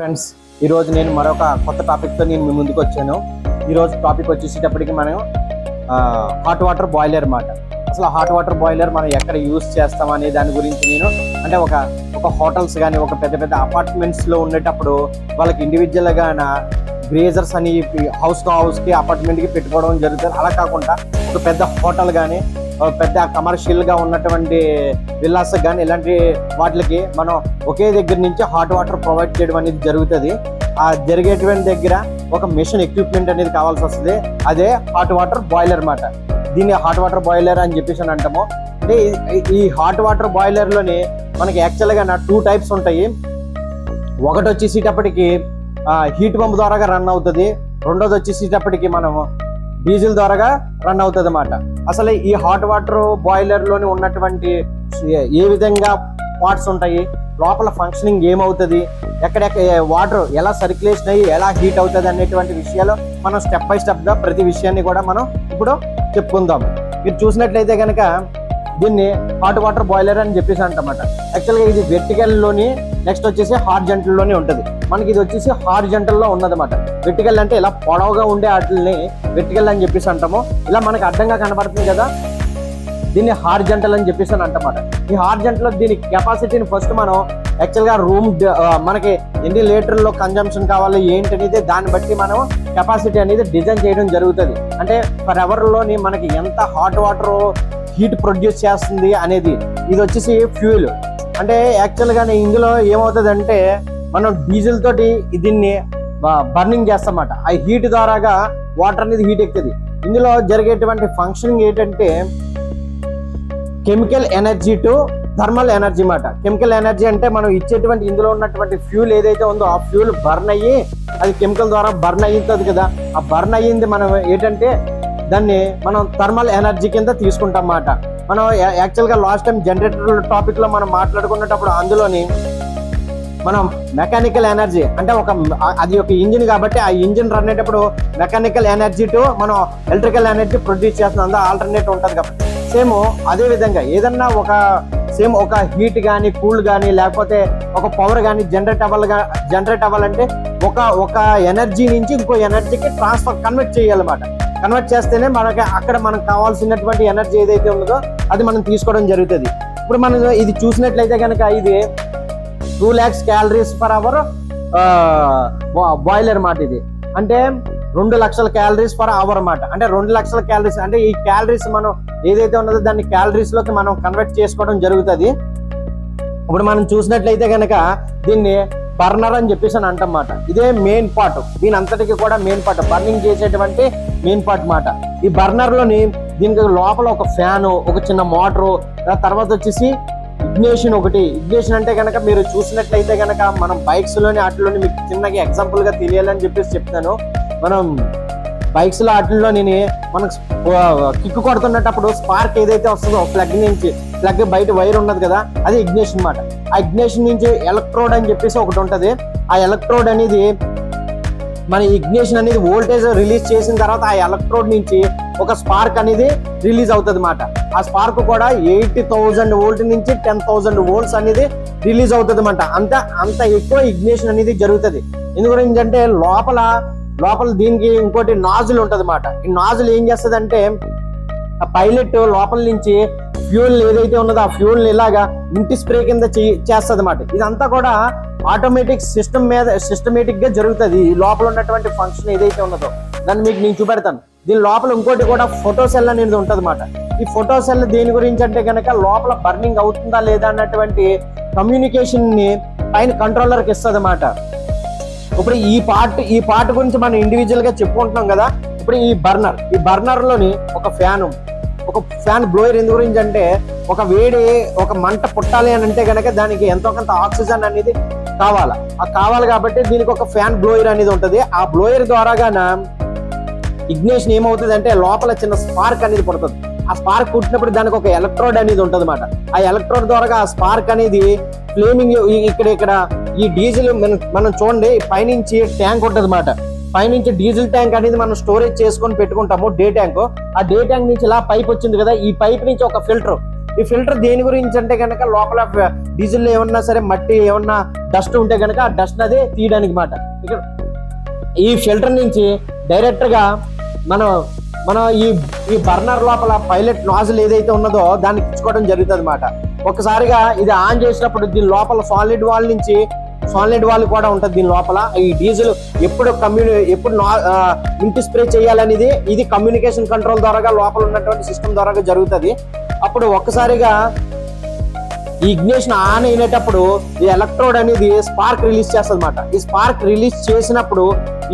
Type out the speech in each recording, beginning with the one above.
Friends ఈరోజు నేను మరొక కొత్త టాపిక్తో నేను మీ ముందుకు వచ్చాను. ఈరోజు టాపిక్ వచ్చేసేటప్పటికి మనం హాట్ వాటర్ బాయిలర్ మాట. అసలు హాట్ వాటర్ బాయిలర్ మనం ఎక్కడ యూస్ చేస్తాం అనే దాని గురించి నేను అంటే ఒక ఒక హోటల్స్ కానీ ఒక పెద్ద పెద్ద అపార్ట్మెంట్స్లో ఉండేటప్పుడు వాళ్ళకి ఇండివిజువల్గా గ్రేజర్స్ అని హౌస్ టు హౌస్కి అపార్ట్మెంట్కి పెట్టుకోవడం జరుగుతుంది. అలా కాకుండా ఒక పెద్ద హోటల్ కానీ పెద్ద కమర్షియల్గా ఉన్నటువంటి విల్లాస్ కానీ ఇలాంటి వాటికి మనం ఒకే దగ్గర నుంచి హాట్ వాటర్ ప్రొవైడ్ చేయడం అనేది జరుగుతుంది. ఆ జరిగేటువంటి దగ్గర ఒక మిషన్ ఎక్విప్మెంట్ అనేది కావాల్సి వస్తుంది. అదే హాట్ వాటర్ బాయిలర్ మాట దీన్ని హాట్ వాటర్ బాయిలర్ అని చెప్పేసి అని అంటాము. అంటే ఈ- హాట్ వాటర్ బాయిలర్లోని మనకి యాక్చువల్గా టూ టైప్స్ ఉంటాయి. ఒకటి వచ్చేసేటప్పటికి హీట్ పంప్ ద్వారా రన్ అవుతుంది. రెండోది వచ్చేసేటప్పటికి మనము డీజిల్ ద్వారాగా రన్ అవుతుంది అన్నమాట అసలు ఈ హాట్ వాటర్ బాయిలర్లోని ఉన్నటువంటి ఏ- విధంగా పార్ట్స్ ఉంటాయి లోపల ఫంక్షనింగ్ ఏమవుతుంది ఎక్కడెక్కడ వాటర్ ఎలా సర్క్యులేషన్ అయ్యి ఎలా హీట్ అవుతుంది అనేటువంటి విషయాలు మనం స్టెప్ బై స్టెప్గా ప్రతి విషయాన్ని కూడా మనం ఇప్పుడు చెప్పుకుందాం మీరు చూసినట్లయితే కనుక దీన్ని హాట్ వాటర్ బాయిలర్ అని చెప్పేసి అంటమాట యాక్చువల్గా ఇది వెర్టికల్లోని నెక్స్ట్ వచ్చేసి హాట్ జంట్లలోనే ఉంటుంది. మనకి ఇది వచ్చేసి హార్జెంటల్లో ఉన్నదన్నమాట. వెట్టికల్ అంటే ఇలా పొడవుగా ఉండే వాటిని వెట్టికల్ అని చెప్పేసి అంటాము. ఇలా మనకి అడ్డంగా కనబడుతుంది కదా? దీన్ని హార్జెంటల్ అని చెప్పేసి అని అంటమాట ఈ హార్జెంటల్ దీని కెపాసిటీని ఫస్ట్ మనం యాక్చువల్గా రూమ్ మనకి ఎన్ని లీటర్లో కన్జంప్షన్ కావాలి ఏంటి అనేది దాన్ని బట్టి మనం కెపాసిటీ అనేది డిజైన్ చేయడం జరుగుతుంది. అంటే ఫర్ ఎవర్లోని మనకి ఎంత హాట్ వాటర్ హీట్ ప్రొడ్యూస్ చేస్తుంది అనేది ఇది వచ్చేసి ఫ్యూయల్ అంటే యాక్చువల్గా ఇందులో ఏమవుతుందంటే మనం డీజిల్ తోటి దీన్ని బర్నింగ్ చేస్తామన్నమాట. ఆ హీట్ ద్వారాగా వాటర్ అనేది హీట్ ఎక్కుతుంది. ఇందులో జరిగేటువంటి ఫంక్షనింగ్ ఏంటంటే chemical energy to thermal energy మాట కెమికల్ ఎనర్జీ అంటే మనం ఇచ్చేటువంటి ఇందులో ఉన్నటువంటి ఫ్యూల్ ఏదైతే ఉందో ఆ ఫ్యూల్ బర్న్ అయ్యి అది కెమికల్ ద్వారా బర్న్ అయ్యింది కదా. ఆ బర్న్ అయ్యింది మనం ఏంటంటే దాన్ని మనం థర్మల్ ఎనర్జీ కింద తీసుకుంటాం మాట మనం యాక్చువల్గా లాస్ట్ టైం జనరేటర్ టాపిక్లో మనం మాట్లాడుకున్నప్పుడు అందులోని మనం మెకానికల్ ఎనర్జీ అంటే ఒక అది ఒక ఇంజిన్ కాబట్టి ఆ ఇంజిన్ రన్ అయ్యేటప్పుడు మెకానికల్ ఎనర్జీ టు మనం ఎలక్ట్రికల్ ఎనర్జీ ప్రొడ్యూస్ చేస్తుంది ఆల్టర్నేట్ ఉంటుంది కాబట్టి. సేమ్ అదే విధంగా ఏదన్నా ఒక సేమ్ ఒక హీట్ కానీ కూల్ కానీ లేకపోతే ఒక పవర్ కానీ జనరేట్ అవ్వాలిగా జనరేట్ అవ్వాలంటే ఒక ఒక ఎనర్జీ నుంచి ఇంకో ఎనర్జీకి ట్రాన్స్ఫర్ కన్వర్ట్ చేయాలన్నమాట. కన్వర్ట్ చేస్తేనే మనకి అక్కడ మనకు కావాల్సినటువంటి ఎనర్జీ ఏదైతే ఉన్నదో అది మనం తీసుకోవడం జరుగుతుంది. ఇప్పుడు మనం ఇది చూసినట్లయితే కనుక ఇది two lakhs calories per hour boiler మాట ఇది. అంటే రెండు లక్షల క్యాలరీస్ పర్ అవర్ అన్నమాట అంటే రెండు లక్షల క్యాలరీస్ అంటే ఈ క్యాలరీస్ మనం ఏదైతే ఉన్నదో దాన్ని క్యాలరీస్లోకి మనం కన్వర్ట్ చేసుకోవడం జరుగుతుంది. ఇప్పుడు మనం చూసినట్లయితే కనుక దీన్ని బర్నర్ అని చెప్పేసి అని అంటమాట ఇదే మెయిన్ పార్ట్. దీని అంతటికి కూడా మెయిన్ పార్ట్. బర్నింగ్ చేసేటువంటి మెయిన్ పార్ట్ మాట. ఈ బర్నర్లోని దీనికి లోపల ఒక ఫ్యాను ఒక చిన్న మోటరు తర్వాత వచ్చేసి ఇగ్నేషన్ ఒకటి. ఇగ్నేషన్ అంటే కనుక మీరు చూసినట్లయితే కనుక మనం బైక్స్లోని వాటిలోని మీకు చిన్నగా ఎగ్జాంపుల్గా తెలియాలని చెప్పేసి చెప్తాను. మనం బైక్స్లో వాటిల్లో నేను మనకు కిక్ కొడుతున్నప్పుడు స్పార్క్ ఏదైతే వస్తుందో ప్లగ్ నుంచి ప్లగ్ బయట వైర్ ఉన్నది కదా అది ఇగ్నేషన్ అనమాట ఆ ఇగ్నేషన్ నుంచి ఎలక్ట్రోడ్ అని చెప్పేసి ఒకటి ఉంటది. ఆ ఎలక్ట్రోడ్ అనేది మన ఇగ్నేషన్ అనేది వోల్టేజ్ రిలీజ్ చేసిన తర్వాత ఆ ఎలక్ట్రోడ్ నుంచి ఒక స్పార్క్ అనేది రిలీజ్ అవుతుంది అన్నమాట ఆ స్పార్క్ కూడా ఎయిటీ థౌజండ్ వోల్ట్ నుంచి టెన్ థౌజండ్ వోల్ట్స్ అనేది రిలీజ్ అవుతుంది అనమాట అంత అంత ఎక్కువ ఇగ్నేషన్ అనేది జరుగుతుంది. ఎందుకంటే లోపల లోపల దీనికి ఇంకోటి నాజుల్ ఉంటుంది అన్నమాట ఈ నాజుల్ ఏం చేస్తుంది అంటే ఆ పైలట్ లోపల నుంచి ఫ్యూల్ ఏదైతే ఉన్నదో ఆ ఫ్యూల్ ఇలాగా ఇంటి స్ప్రే కింద చేస్తుంది అనమాట ఇదంతా కూడా ఆటోమేటిక్ సిస్టమ్ మీద సిస్టమేటిక్గా జరుగుతుంది. ఈ లోపల ఉన్నటువంటి ఫంక్షన్ ఏదైతే ఉన్నదో దాన్ని మీకు నేను చూపెడతాను. దీని లోపల ఇంకోటి కూడా ఫోటో సెల్ అనేది ఉంటుంది అనమాట ఈ ఫోటో సెల్ దేని గురించి అంటే కనుక లోపల బర్నింగ్ అవుతుందా లేదా అన్నటువంటి కమ్యూనికేషన్ని పైన కంట్రోలర్కి ఇస్తుంది అన్నమాట ఇప్పుడు ఈ పార్ట్ ఈ పార్ట్ గురించి మనం ఇండివిజువల్గా చెప్పుకుంటున్నాం కదా ఇప్పుడు ఈ బర్నర్ ఈ బర్నర్లోని ఒక ఫ్యాన్ ఒక ఫ్యాన్ బ్లోయర్ ఎందు గురించి అంటే ఒక వేడి ఒక మంట పుట్టాలి అని అంటే కనుక దానికి ఎంతో కొంత ఆక్సిజన్ అనేది కావాలా. ఆ కావాలి కాబట్టి దీనికి ఒక ఫ్యాన్ బ్లోయర్ అనేది ఉంటది. ఆ బ్లోయర్ ద్వారాగాన ఇగ్నేషన్ ఏమవుతుంది అంటే లోపల చిన్న స్పార్క్ అనేది పుడుతుంది. ఆ స్పార్క్ పుట్టినప్పుడు దానికి ఒక ఎలక్ట్రోడ్ అనేది ఉంటుంది అనమాట ఆ ఎలక్ట్రోడ్ ద్వారా ఆ స్పార్క్ అనేది ఫ్లేమింగ్ ఇక్కడ ఇక్కడ ఈ డీజిల్ మనం మనం చూడండి పైనుంచి ట్యాంక్ ఉంటుంది అనమాట పైనుంచి డీజిల్ ట్యాంక్ అనేది మనం స్టోరేజ్ చేసుకొని పెట్టుకుంటాము డే ట్యాంక్. ఆ డే ట్యాంక్ నుంచి ఇలా పైప్ వచ్చింది కదా ఈ పైప్ నుంచి ఒక ఫిల్టర్. ఈ ఫిల్టర్ దేని గురించి అంటే కనుక లోపల డీజిల్ ఏమన్నా సరే మట్టి ఏమన్నా డస్ట్ ఉంటే కనుక ఆ డస్ట్ అదే తీయడానికి మాట ఇక్కడ ఈ ఫిల్టర్ నుంచి డైరెక్ట్గా మనం మనం ఈ ఈ బర్నర్ లోపల పైలట్ నాజిల్ ఏదైతే ఉన్నదో దాన్ని ఇచ్చుకోవడం జరుగుతుంది అనమాట ఒకసారిగా ఇది ఆన్ చేసినప్పుడు దీని లోపల సాలిడ్ వాల్ నుంచి సాలిడ్ వాల్ కూడా ఉంటుంది దీని లోపల. ఈ డీజిల్ ఎప్పుడు కమ్యూని ఎప్పుడు ఇంటి స్ప్రే చేయాలనేది ఇది కమ్యూనికేషన్ కంట్రోల్ ద్వారా లోపల ఉన్నటువంటి సిస్టమ్ ద్వారా జరుగుతుంది. అప్పుడు ఒక్కసారిగా ఈ ఇగ్నేషన్ ఆన్ అయినప్పుడు ఈ ఎలక్ట్రోడ్ అనేది స్పార్క్ రిలీజ్ చేస్తుంది అనమాట ఈ స్పార్క్ రిలీజ్ చేసినప్పుడు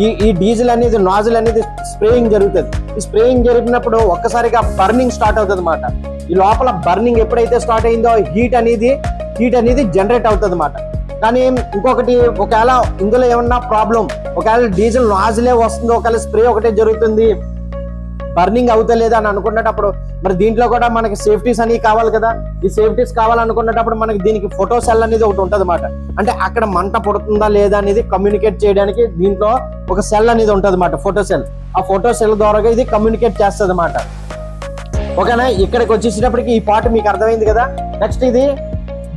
ఈ ఈ డీజిల్ అనేది నాజిల్ అనేది స్ప్రేయింగ్ జరుగుతుంది. ఈ స్ప్రేయింగ్ జరిగినప్పుడు ఒక్కసారిగా బర్నింగ్ స్టార్ట్ అవుతుంది అనమాట ఈ లోపల బర్నింగ్ ఎప్పుడైతే స్టార్ట్ అయిందో హీట్ అనేది హీట్ అనేది జనరేట్ అవుతుంది అనమాట కానీ ఇంకొకటి ఒకవేళ ఇందులో ఏమన్నా ప్రాబ్లం ఒకవేళ డీజిల్ నాజిలే వస్తుంది ఒకవేళ స్ప్రే ఒకటే జరుగుతుంది బర్నింగ్ అవుతలేదు అని అనుకున్నప్పుడు మరి దీంట్లో కూడా మనకి సేఫ్టీస్ అనేవి కావాలి కదా. ఈ సేఫ్టీస్ కావాలనుకున్నప్పుడు మనకి దీనికి ఫోటో సెల్ అనేది ఒకటి ఉంటుంది అనమాట అంటే అక్కడ మంట పుడుతుందా లేదా అనేది కమ్యూనికేట్ చేయడానికి దీంట్లో ఒక సెల్ అనేది ఉంటుంది అనమాట ఫోటో సెల్. ఆ ఫోటో సెల్ ద్వారా ఇది కమ్యూనికేట్ చేస్తుంది అనమాట ఓకేనా? ఇక్కడికి వచ్చేసేటప్పటికి ఈ పార్ట్ మీకు అర్థమైంది కదా? నెక్స్ట్ ఇది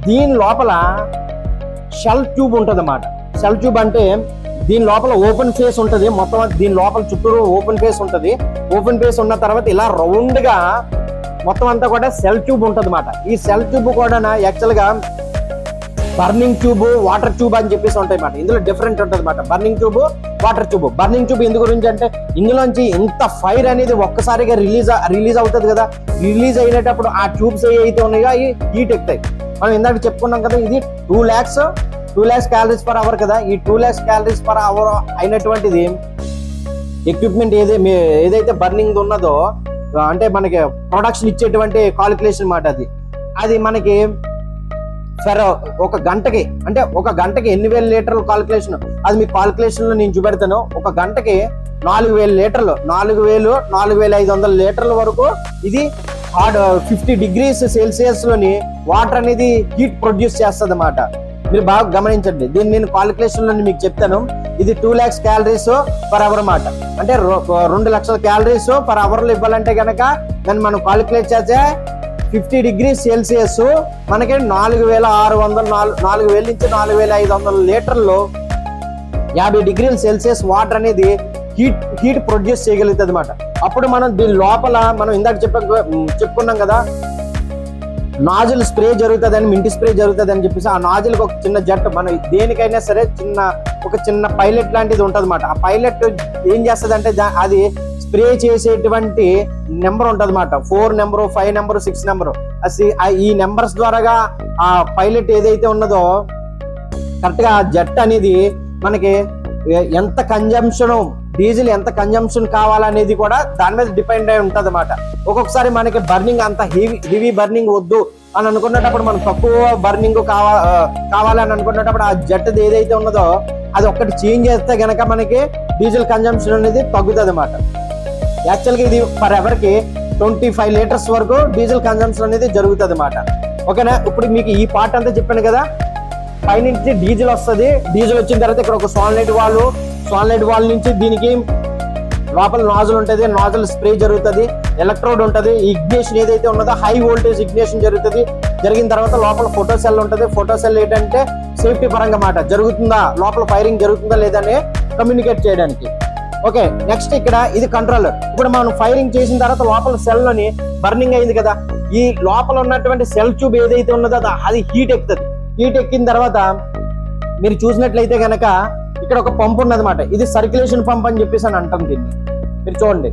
దీని లోపల షెల్ ట్యూబ్ ఉంటుంది అన్నమాట షెల్ ట్యూబ్ అంటే దీని లోపల ఓపెన్ ఫేస్ ఉంటుంది. మొత్తం దీని లోపల చుట్టూరు ఓపెన్ ఫేస్ ఉంటుంది. ఓపెన్ ఫేస్ ఉన్న తర్వాత ఇలా రౌండ్గా మొత్తం అంతా కూడా సెల్ ట్యూబ్ ఉంటుంది అన్నమాట ఈ సెల్ ట్యూబ్ కూడా యాక్చువల్గా బర్నింగ్ ట్యూబ్ వాటర్ ట్యూబ్ అని చెప్పేసి ఉంటాయి మాట ఇందులో డిఫరెంట్ ఉంటుంది అనమాట burning tube water tube. Burning tube ఎందు గురించి అంటే ఇందులోంచి ఇంత ఫైర్ అనేది ఒక్కసారిగా రిలీజ్ రిలీజ్ అవుతుంది కదా. రిలీజ్ అయినప్పుడు ఆ ట్యూబ్స్ ఏవైతే ఉన్నాయో అవి హీట్ ఎక్కుతాయి. మనం ఇందాక చెప్పుకున్నాం కదా ఇది two lakhs two lakhs calories per hour కదా. ఈ two lakhs calories per hour అయినటువంటిది equipment ఏదే ఏదైతే బర్నింగ్ ఉన్నదో అంటే మనకి ప్రొడక్షన్ ఇచ్చేటువంటి కాలిక్యులేషన్ మాట అది. అది మనకి సరే ఒక గంటకి అంటే ఒక గంటకి ఎన్ని వేల లీటర్లు కాలిక్యులేషన్ అది మీ కాలిక్యులేషన్లో నేను చూపెడతాను. ఒక గంటకి నాలుగు వేల లీటర్లు నాలుగు వేలు నాలుగు వేల ఐదు వందల లీటర్ల వరకు ఇది ఫిఫ్టీ డిగ్రీస్ సెల్సియస్లోని వాటర్ అనేది హీట్ ప్రొడ్యూస్ చేస్తుంది అన్నమాట మీరు బాగా గమనించండి. దీన్ని నేను కాలిక్యులేషన్లో మీకు చెప్తాను. ఇది two lakhs calories per hour మాట. అంటే రొ- రెండు లక్షల క్యాలరీస్ పర్ అవర్లో ఇవ్వాలంటే కనుక దాన్ని మనం కాలిక్యులేట్ చేస్తే ఫిఫ్టీ డిగ్రీ సెల్సియస్ మనకి నాలుగు వేల ఆరు వందల నాలుగు నాలుగు వేల నుంచి నాలుగు వేల ఐదు వందల లీటర్లు యాభై డిగ్రీల సెల్సియస్ వాటర్ అనేది హీట్ హీట్ ప్రొడ్యూస్ చేయగలుగుతుంది అనమాట అప్పుడు మనం దీని లోపల మనం ఇందాక చెప్ప చెప్పుకున్నాం కదా నాజిల్ స్ప్రే జరుగుతుందని మింటి స్ప్రే జరుగుతుంది అని చెప్పేసి ఆ నాజిల్ ఒక చిన్న జట్ మనం దేనికైనా సరే చిన్న ఒక చిన్న పైలట్ లాంటిది ఉంటుంది ఆ పైలట్ ఏం చేస్తుంది అంటే అది స్ప్రే చేసేటువంటి నెంబర్ ఉంటుంది అనమాట four number five number six number. ఈ నెంబర్స్ ద్వారాగా ఆ పైలట్ ఏదైతే ఉన్నదో కరెక్ట్గా ఆ జట్ అనేది మనకి ఎంత కన్జంప్షన్ డీజిల్ ఎంత కన్జంప్షన్ కావాలనేది కూడా దాని మీద డిపెండ్ అయి ఉంటుంది అనమాట ఒక్కొక్కసారి మనకి బర్నింగ్ అంత హెవీ హెవీ బర్నింగ్ వద్దు అని అనుకున్నప్పుడు మనం తక్కువ బర్నింగ్ కావా కావాలని అనుకున్నప్పుడు ఆ జట్టుది ఏదైతే ఉన్నదో అది ఒక్కటి చేంజ్ చేస్తే గనక మనకి డీజిల్ కన్జంప్షన్ అనేది తగ్గుతుంది అనమాట యాక్చువల్గా ఇది పర్ ఎవరికి ట్వంటీ ఫైవ్ లీటర్స్ వరకు డీజిల్ కన్జంప్షన్ అనేది జరుగుతుంది అనమాట ఓకేనా? ఇప్పుడు మీకు ఈ పార్ట్ అంతా చెప్పాను కదా. పైనుంచి డీజిల్ వస్తుంది. డీజిల్ వచ్చిన తర్వాత ఇక్కడ ఒక సాలిడ్ వాళ్ళు సాలిడ్ వాల్ నుంచి దీనికి లోపల నాజుల్ ఉంటుంది. నాజుల్ స్ప్రే జరుగుతుంది. ఎలక్ట్రోడ్ ఉంటుంది. ఇగ్నేషన్ ఏదైతే ఉన్నదో హై వోల్టేజ్ ఇగ్నేషన్ జరుగుతుంది. జరిగిన తర్వాత లోపల ఫోటో సెల్ ఉంటుంది. ఫోటో సెల్ ఏంటంటే సేఫ్టీ పరంగా మాట. జరుగుతుందా? లోపల ఫైరింగ్ జరుగుతుందా లేదని కమ్యూనికేట్ చేయడానికి. ఓకే నెక్స్ట్ ఇక్కడ ఇది కంట్రోలర్ ఇప్పుడు మనం ఫైరింగ్ చేసిన తర్వాత లోపల సెల్లోని బర్నింగ్ అయింది కదా. ఈ లోపల ఉన్నటువంటి సెల్ ట్యూబ్ ఏదైతే ఉన్నదో అది- అది హీట్ ఎక్కుతుంది. హీట్ ఎక్కిన తర్వాత మీరు చూసినట్లయితే కనుక ఇక్కడ ఒక పంప్ ఉన్నదన్నమాట. ఇది సర్క్యులేషన్ పంప్ అని చెప్పేసి అని అంటాం దీన్ని. మీరు చూడండి.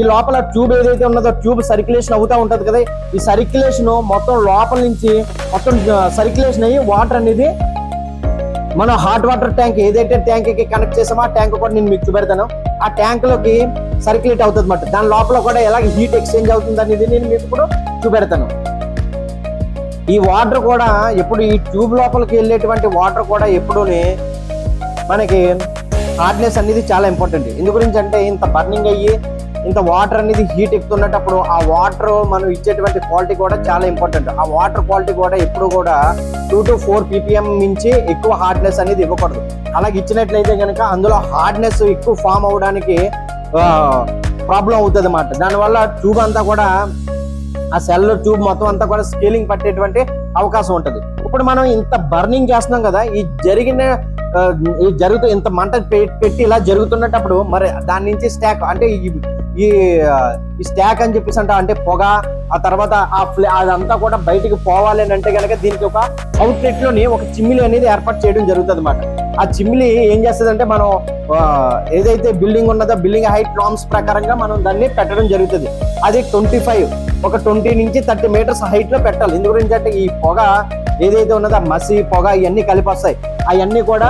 ఈ లోపల ట్యూబ్ ఏదైతే ఉన్నదో ట్యూబ్ సర్క్యులేషన్ అవుతా ఉంటుంది కదా ఈ సర్క్యులేషన్ మొత్తం లోపల నుంచి మొత్తం సర్క్యులేషన్ అయ్యి వాటర్ అనేది మనం హాట్ వాటర్ ట్యాంక్ ఏదైతే ట్యాంక్కి కనెక్ట్ చేసామో ఆ ట్యాంక్ కూడా నేను మీకు చూపెడతాను. ఆ ట్యాంక్లోకి సర్క్యులేట్ అవుతుంది అనమాట దాని లోపల కూడా ఎలాగ హీట్ ఎక్స్చేంజ్ అవుతుంది అనేది నేను మీకు ఇప్పుడు చూపెడతాను. ఈ వాటర్ కూడా ఎప్పుడు ఈ ట్యూబ్ లోపలికి వెళ్ళేటువంటి వాటర్ కూడా ఎప్పుడూనే మనకి హార్డ్నెస్ అనేది చాలా ఇంపార్టెంట్ ఎందు గురించి అంటే ఇంత బర్నింగ్ అయ్యి ఇంత వాటర్ అనేది హీట్ ఎక్కుతున్నప్పుడు ఆ వాటర్ మనం ఇచ్చేటువంటి క్వాలిటీ కూడా చాలా ఇంపార్టెంట్ ఆ వాటర్ క్వాలిటీ కూడా ఎప్పుడు కూడా టూ టు ఫోర్ పీపీఎం మించి ఎక్కువ హార్డ్నెస్ అనేది ఇవ్వకూడదు. అలాగే ఇచ్చినట్లయితే కనుక అందులో హార్డ్నెస్ ఎక్కువ ఫామ్ అవడానికి ప్రాబ్లం అవుతుంది అన్నమాట దానివల్ల ట్యూబ్ అంతా కూడా ఆ సెల్ ట్యూబ్ మొత్తం అంతా కూడా స్కేలింగ్ పట్టేటువంటి అవకాశం ఉంటుంది. ఇప్పుడు మనం ఇంత బర్నింగ్ చేస్తున్నాం కదా ఈ జరిగిన జరుగుతూ ఇంత మంట పెట్టి ఇలా జరుగుతున్నప్పుడు మరి దాని నుంచి స్టాక్ అంటే ఈ ఈ స్టాక్ అని చెప్పేసి అంట అంటే పొగ ఆ తర్వాత ఆ ఫ్లే అదంతా కూడా బయటికి పోవాలి అని అంటే కనుక దీనికి ఒక అవుట్లెట్లోని ఒక చిమ్మిలి అనేది ఏర్పాటు చేయడం జరుగుతుంది అనమాట ఆ చిమ్మిలి ఏం చేస్తుంది అంటే మనం ఏదైతే బిల్డింగ్ ఉన్నదో బిల్డింగ్ హైట్ నామ్స్ ప్రకారంగా మనం దాన్ని పెట్టడం జరుగుతుంది. అది ట్వంటీ ఫైవ్. ఒక ట్వంటీ నుంచి థర్టీ మీటర్స్ హైట్లో పెట్టాలి. ఎందు గురించి అంటే ఈ పొగ ఏదైతే ఉన్నదో ఆ మసి పొగ ఇవన్నీ కలిపి వస్తాయి. అవన్నీ కూడా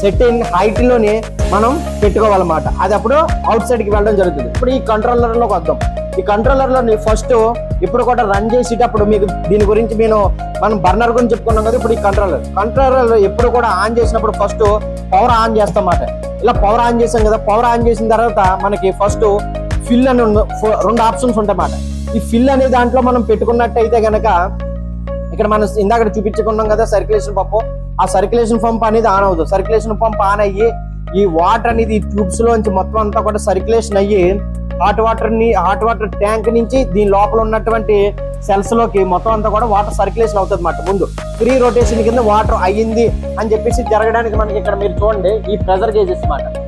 సెట్ ఇన్ హైట్లోనే మనం పెట్టుకోవాలన్నమాట. అది అప్పుడు అవుట్ సైడ్కి వెళ్ళడం జరుగుతుంది. ఇప్పుడు ఈ కంట్రోలర్లోకి వద్దాం. ఈ కంట్రోలర్లో ఫస్ట్ ఇప్పుడు కూడా రన్ చేసేటప్పుడు మీకు దీని గురించి నేను మనం బర్నర్ గురించి చెప్పుకున్నాం కదా ఇప్పుడు ఈ కంట్రోలర్ కంట్రోలర్ ఎప్పుడు కూడా ఆన్ చేసినప్పుడు ఫస్ట్ పవర్ ఆన్ చేస్తాం అన్నమాట. ఇలా పవర్ ఆన్ చేసాం కదా పవర్ ఆన్ చేసిన తర్వాత మనకి ఫస్ట్ ఫిల్ అని ఫో- రెండు ఆప్షన్స్ ఉంటాయి ఈ ఫిల్ అనే దాంట్లో మనం పెట్టుకున్నట్టయితే గనక ఇక్కడ మనం ఇందాక చూపించుకున్నాం కదా సర్క్యులేషన్ పంప్ ఆ సర్క్యులేషన్ పంప్ అనేది ఆన్ అవుతుంది సర్క్యులేషన్ పంప్ ఆన్ అయ్యి ఈ వాటర్ అనేది ఈ ట్యూబ్స్ లోంచి మొత్తం అంతా కూడా సర్క్యులేషన్ అయ్యి హాట్ వాటర్ని హాట్ వాటర్ ట్యాంక్ నుంచి దీని లోపల ఉన్నటువంటి సెల్స్లోకి మొత్తం అంతా కూడా వాటర్ సర్క్యులేషన్ అవుతుంది అన్నమాట ముందు. ఫ్రీ రొటేషన్ కింద వాటర్ అయ్యింది అని చెప్పేసి జరగడానికి మనకి ఇక్కడ మీరు చూడండి ఈ ప్రెజర్ గేజెస్ అన్నమాట.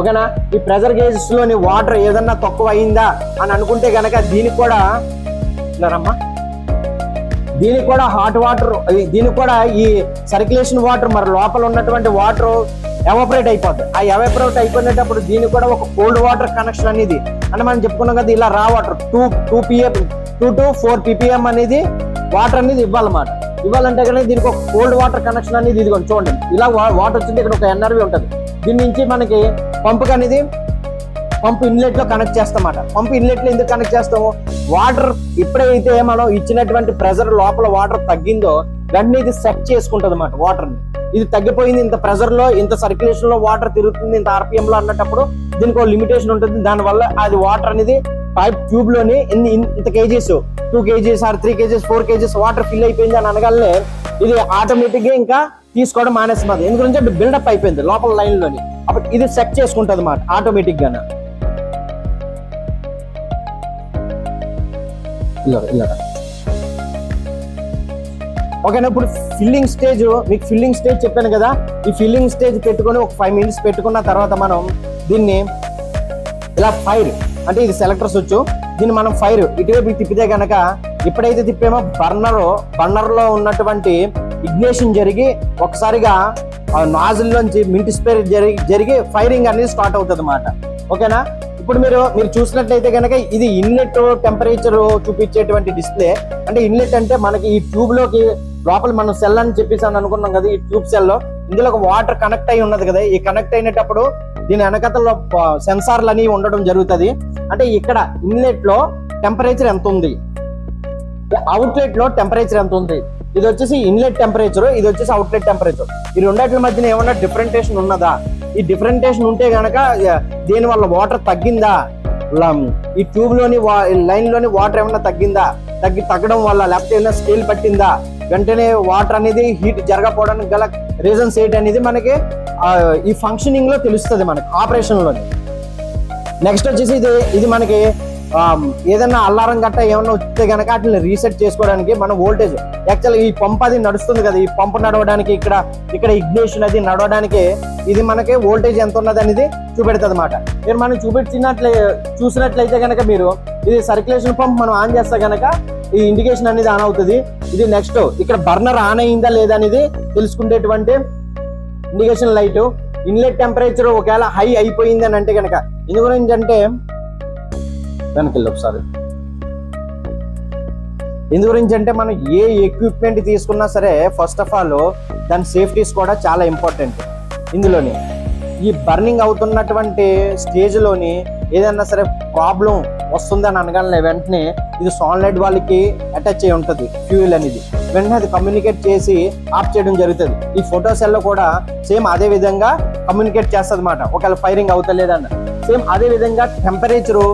ఓకేనా? ఈ ప్రెజర్ గేజెస్లోని వాటర్ ఏదన్నా తక్కువ అయిందా అని అనుకుంటే గనక దీనికి కూడా రమ్మా దీనికి కూడా హాట్ వాటర్ దీనికి కూడా ఈ సర్క్యులేషన్ వాటర్ మరి లోపల ఉన్నటువంటి వాటర్ ఎవాపరేట్ అయిపోతుంది ఆ ఎవాపరేట్ అయిపోయినప్పుడు దీనికి కూడా ఒక కోల్డ్ వాటర్ కనెక్షన్ అనేది అంటే మనం చెప్పుకున్నాం కదా ఇలా raw water two two PM two to four ppm అనేది వాటర్ అనేది ఇవ్వాలన్నమాట. ఇవ్వాలంటే కానీ దీనికి ఒక కోల్డ్ వాటర్ కనెక్షన్ అనేది ఇదిగోండి చూడండి. ఇలా వాటర్ వచ్చింది ఇక్కడ ఒక ఎన్ఆర్వి ఉంటుంది. దీని నుంచి మనకి పంపుకి అనేది పంప్ ఇన్లెట్లో కనెక్ట్ చేస్తామాట. పంప్ ఇన్లెట్లో ఎందుకు కనెక్ట్ చేస్తాము? వాటర్ ఎప్పుడైతే మనం ఇచ్చినటువంటి ప్రెజర్ లోపల వాటర్ తగ్గిందో వెంటనే ఇది సెట్ చేసుకుంటుంది అనమాట వాటర్ని ఇది తగ్గిపోయింది ఇంత ప్రెజర్లో ఇంత సర్క్యులేషన్లో వాటర్ తిరుగుతుంది ఇంత ఆర్పిఎంలో అన్నటప్పుడు అన్నప్పుడు దీనికి ఒక లిమిటేషన్ ఉంటుంది. దానివల్ల అది వాటర్ అనేది పైప్ ట్యూబ్లోని ఎన్ని ఇంత kgs two kgs or three kgs four kgs water fill అయిపోయింది అని అనగానే ఇది ఆటోమేటిక్గా ఇంకా తీసుకోవడం మానేస్తుంది ఎందుకంటే బిల్డప్ అయిపోయింది లోపల లైన్లోని. అప్పుడు ఇది సెట్ చేసుకుంటుంది అన్నమాట ఆటోమేటిక్ గానే ఇలా ఇలా ఓకేనా ఇప్పుడు ఫిల్లింగ్ స్టేజ్ మీకు ఫిల్లింగ్ స్టేజ్ చెప్పాను కదా ఈ ఫిల్లింగ్ స్టేజ్ పెట్టుకొని ఒక ఫైవ్ మినిట్స్ పెట్టుకున్న తర్వాత మనం దీన్ని ఇలా ఫైర్ అంటే ఇది సెలెక్టర్ స్విచ్ దీన్ని మనం ఫైర్ ఇటువైపు తిప్పితే కనుక ఎప్పుడైతే తిప్పామో బర్నర్ బర్నర్లో ఉన్నటువంటి ఇగ్నేషన్ జరిగి ఒకసారిగా నాజిల్ లోంచి మింటి స్పేర్ జరిగి జరిగి ఫైరింగ్ అనేది స్టార్ట్ అవుతుంది అన్నమాట ఓకేనా? ఇప్పుడు మీరు మీరు చూసినట్లయితే కనుక ఇది ఇన్లెట్ టెంపరేచర్ చూపించేటువంటి డిస్ప్లే. అంటే ఇన్లెట్ అంటే మనకి ఈ ట్యూబ్లోకి లోపల మనం సెల్ అని చెప్పేసి అని అనుకున్నాం కదా ఈ ట్యూబ్ సెల్లో ఇందులో ఒక వాటర్ కనెక్ట్ అయి ఉన్నది కదా ఈ కనెక్ట్ అయినప్పుడు దీని వెనకతలో సెన్సార్లు అనేవి ఉండడం జరుగుతుంది. అంటే ఇక్కడ ఇన్లెట్లో టెంపరేచర్ ఎంత ఉంది అవుట్లెట్లో టెంపరేచర్ ఎంత ఉంది ఇది వచ్చేసి ఇన్లెట్ టెంపరేచర్ ఇది వచ్చేసి అవుట్లెట్ టెంపరేచర్. ఈ రెండింటి మధ్యన ఏమన్నా డిఫరెంటేషన్ ఉన్నదా? ఈ డిఫరెంటేషన్ ఉంటే గనక దీని వల్ల వాటర్ తగ్గిందా? ఈ ట్యూబ్లోని లైన్లోని వాటర్ ఏమన్నా తగ్గిందా? తగ్గి తగ్గడం వల్ల లేకపోతే ఏమైనా స్కేల్ పట్టిందా? వెంటనే వాటర్ అనేది హీట్ జరగకపోవడానికి గల రీజన్స్ ఏంటి అనేది మనకి ఈ ఫంక్షనింగ్లో తెలుస్తుంది మనకి ఆపరేషన్లోని నెక్స్ట్ వచ్చేసి ఇది ఇది మనకి ఏదైనా అల్లారం గట్ట ఏమన్నా వస్తే గనక వాటిని రీసెట్ చేసుకోవడానికి మన వోల్టేజ్ యాక్చువల్ ఈ పంప్ అది నడుస్తుంది కదా ఈ పంప్ నడవడానికి ఇక్కడ ఇక్కడ ఇగ్నేషన్ అది నడవడానికి ఇది మనకి వోల్టేజ్ ఎంత ఉన్నది అనేది చూపెడుతుంది అనమాట మీరు మనం చూపించినట్లే చూసినట్లయితే గనక మీరు ఇది సర్క్యులేషన్ పంప్ మనం ఆన్ చేస్తే గనక ఈ ఇండికేషన్ అనేది ఆన్ అవుతుంది. ఇది నెక్స్ట్ ఇక్కడ బర్నర్ ఆన్ అయిందా లేదా అనేది తెలుసుకునేటువంటి ఇండికేషన్ లైట్ ఇన్లెట్ టెంపరేచర్ ఒకవేళ హై అయిపోయింది అని అంటే కనుక ఎందుకు గురించి అంటే వెనక్కి వెళ్ళి ఒకసారి ఎందు గురించి అంటే మనం ఏ ఎక్విప్మెంట్ తీసుకున్నా సరే ఫస్ట్ ఆఫ్ ఆల్ దాని సేఫ్టీస్ కూడా చాలా ఇంపార్టెంట్ ఇందులోని ఈ బర్నింగ్ అవుతున్నటువంటి స్టేజ్లోని ఏదైనా సరే ప్రాబ్లం వస్తుందని అనగానే వెంటనే ఇది సాన్లైట్ వాళ్ళకి అటాచ్ అయి ఉంటుంది ఫ్యూయల్ అనేది. వెంటనే అది కమ్యూనికేట్ చేసి ఆఫ్ చేయడం జరుగుతుంది. ఈ ఫోటో కూడా సేమ్ అదే విధంగా కమ్యూనికేట్ చేస్తుంది అనమాట ఒకవేళ ఫైరింగ్ అవుతలేదన్న. సేమ్ అదే విధంగా టెంపరేచరు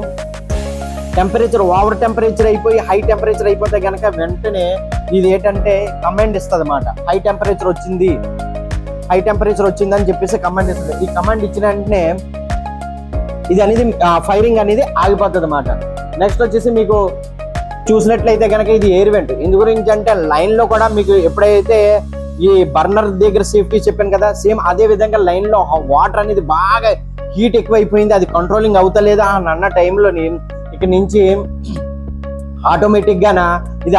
టెంపరేచర్ ఓవర్ టెంపరేచర్ అయిపోయి హై టెంపరేచర్ అయిపోతే గనక వెంటనే ఇది ఏంటంటే కమాండ్ ఇస్తుంది అనమాట హై టెంపరేచర్ వచ్చింది. హై టెంపరేచర్ వచ్చింది అని చెప్పేసి కమాండ్ ఇస్తుంది. ఈ కమాండ్ ఇచ్చిన వెంటనే ఇది అనేది ఫైరింగ్ అనేది ఆగిపోతుంది అనమాట నెక్స్ట్ వచ్చేసి మీకు చూసినట్లయితే కనుక ఇది ఎయిర్ వెంట్. ఇందు గురించి అంటే లైన్లో కూడా మీకు ఎప్పుడైతే ఈ బర్నర్ దగ్గర సేఫ్టీ చెప్పాను కదా సేమ్ అదే విధంగా లైన్లో వాటర్ అనేది బాగా హీట్ ఎక్కువైపోయింది అది కంట్రోలింగ్ అవుతలేదా అని అన్న టైంలోని ఇక్కడ నుంచి ఆటోమేటిక్గాన ఇది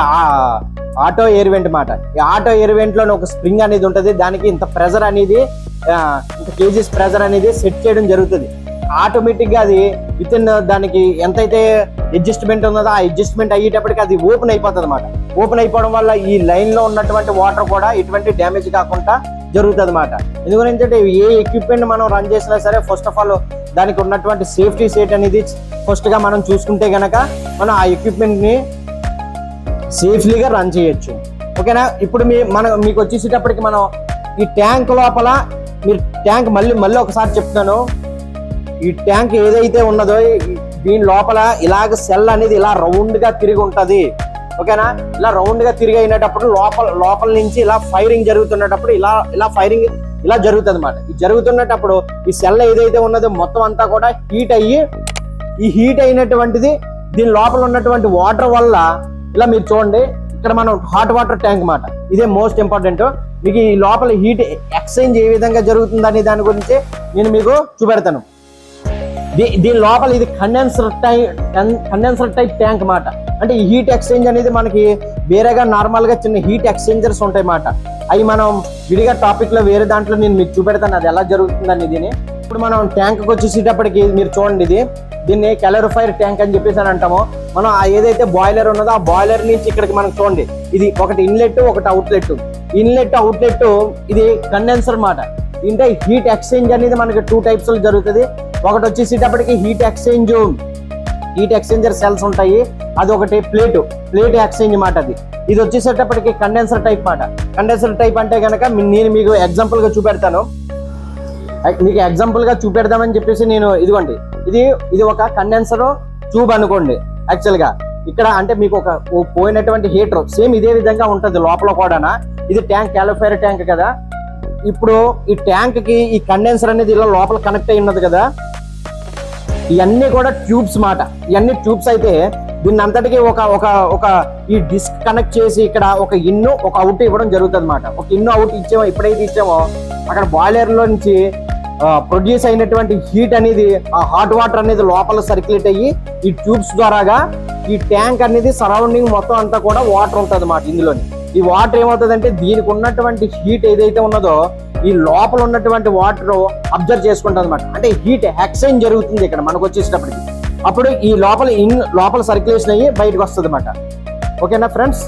ఆటో ఎయిర్ వెంట్ మాట. ఈ ఆటో ఎయిర్లో ఒక స్ప్రింగ్ అనేది ఉంటుంది దానికి ఇంత ప్రెజర్ అనేది ఇంత కేజీస్ ప్రెజర్ అనేది సెట్ చేయడం జరుగుతుంది. ఆటోమేటిక్గా అది విత్ ఇన్ దానికి ఎంతైతే అడ్జస్ట్మెంట్ ఉన్నదో ఆ అడ్జస్ట్మెంట్ అయ్యేటప్పటికి అది ఓపెన్ అయిపోతుంది అనమాట ఓపెన్ అయిపోవడం వల్ల ఈ లైన్లో ఉన్నటువంటి వాటర్ కూడా ఎటువంటి డ్యామేజ్ కాకుండా జరుగుతుంది అనమాట ఎందుకంటే ఏ ఎక్విప్మెంట్ మనం రన్ చేసినా సరే ఫస్ట్ ఆఫ్ ఆల్ దానికి ఉన్నటువంటి సేఫ్టీ సేట్ అనేది ఫస్ట్గా మనం చూసుకుంటే కనుక మనం ఆ ఎక్విప్మెంట్ని సేఫ్లీగా రన్ చేయొచ్చు. ఓకేనా ఇప్పుడు మీ మన మీకు వచ్చేసేటప్పటికి మనం ఈ ట్యాంక్ లోపల మీరు ట్యాంక్ మళ్ళీ మళ్ళీ ఒకసారి చెప్తాను ఈ ట్యాంక్ ఏదైతే ఉన్నదో దీని లోపల ఇలాగ సెల్ అనేది ఇలా రౌండ్గా తిరిగి ఉంటుంది. ఓకేనా? ఇలా రౌండ్గా తిరిగి అయినప్పుడు లోపల లోపల నుంచి ఇలా ఫైరింగ్ జరుగుతున్నప్పుడు ఇలా ఇలా ఫైరింగ్ ఇలా జరుగుతుంది అనమాట జరుగుతున్నప్పుడు ఈ సెల్ ఏదైతే ఉన్నదో మొత్తం అంతా కూడా హీట్ అయ్యి ఈ హీట్ అయినటువంటిది దీని లోపల ఉన్నటువంటి వాటర్ వల్ల ఇలా మీరు చూడండి ఇక్కడ మనం హాట్ వాటర్ ట్యాంక్ మాట ఇదే మోస్ట్ ఇంపార్టెంట్ మీకు ఈ లోపల హీట్ ఎక్స్చేంజ్ ఏ విధంగా జరుగుతుందనే దాని గురించి నేను మీకు చూపెడతాను. దీ- దీని లోపల ఇది condenser type condenser type tank మాట అంటే ఈ హీట్ ఎక్స్చేంజ్ అనేది మనకి వేరేగా నార్మల్గా చిన్న హీట్ ఎక్స్చేంజర్స్ ఉంటాయి మాట అవి మనం విడిగా టాపిక్లో వేరే దాంట్లో నేను మీకు చూపెడతాను అది ఎలా జరుగుతుందని దీని ఇప్పుడు మనం ట్యాంక్కి వచ్చేసేటప్పటికి మీరు చూడండి ఇది దీన్ని కెలరిఫైర్ ట్యాంక్ అని చెప్పేసి అని అంటాము. మనం ఏదైతే బాయిలర్ ఉన్నదో ఆ బాయిలర్ నుంచి ఇక్కడికి మనం చూడండి. ఇది ఒకటి ఇన్లెట్ ఒకటి అవుట్లెట్ ఇన్లెట్ అవుట్లెట్ ఇది కండెన్సర్ మాట అంటే హీట్ ఎక్స్చేంజ్ అనేది మనకి టూ టైప్స్లో జరుగుతుంది. ఒకటి వచ్చేసేటప్పటికి heat exchange heat exchanger cells ఉంటాయి. అది ఒకటి ప్లేట్ ప్లేట్ ఎక్స్చేంజ్ మాట అది. ఇది వచ్చేసేటప్పటికి కండెన్సర్ టైప్ మాట. కండెన్సర్ టైప్ అంటే కనుక నేను మీకు ఎగ్జాంపుల్గా చూపెడతాను. మీకు ఎగ్జాంపుల్గా చూపెడదామని చెప్పేసి నేను ఇదిగోండి. ఇది ఇది ఒక కండెన్సర్ ట్యూబ్ అనుకోండి. యాక్చువల్గా ఇక్కడ అంటే మీకు ఒక పోయినటువంటి హీటర్ సేమ్ ఇదే విధంగా ఉంటుంది లోపల కూడా ఇది ట్యాంక్ క్యాలిఫైర్ ట్యాంక్ కదా. ఇప్పుడు ఈ ట్యాంక్కి ఈ కండెన్సర్ అనేది ఇలా లోపల కనెక్ట్ అయి ఉన్నది కదా. ఇవన్నీ కూడా ట్యూబ్స్ మాట. ఇవన్నీ ట్యూబ్స్ అయితే దీన్ని అంతటికి ఒక ఒక ఒక ఈ డిస్క్ కనెక్ట్ చేసి ఇక్కడ ఒక ఇన్ను ఒక అవుట్ ఇవ్వడం జరుగుతుంది అనమాట ఒక ఇన్ను అవుట్ ఇచ్చామో ఎప్పుడైతే ఇచ్చామో అక్కడ బాయిలర్లో నుంచి ప్రొడ్యూస్ అయినటువంటి హీట్ అనేది ఆ హాట్ వాటర్ అనేది లోపల సర్క్యులేట్ అయ్యి ఈ ట్యూబ్స్ ద్వారాగా ఈ ట్యాంక్ అనేది సరౌండింగ్ మొత్తం అంతా కూడా వాటర్ ఉంటుంది అన్నమాట ఇందులోని. ఈ వాటర్ ఏమవుతుందంటే దీనికి ఉన్నటువంటి హీట్ ఏదైతే ఉన్నదో ఈ లోపల ఉన్నటువంటి వాటర్ అబ్జర్వ్ చేసుకుంటుంది అనమాట అంటే హీట్ ఎక్స్చేంజ్ జరుగుతుంది ఇక్కడ మనకు వచ్చేసేటప్పటికి. అప్పుడు ఈ లోపల ఇన్ లోపల సర్క్యులేషన్ అయ్యి బయటకు వస్తుంది అనమాట ఓకేనా ఫ్రెండ్స్?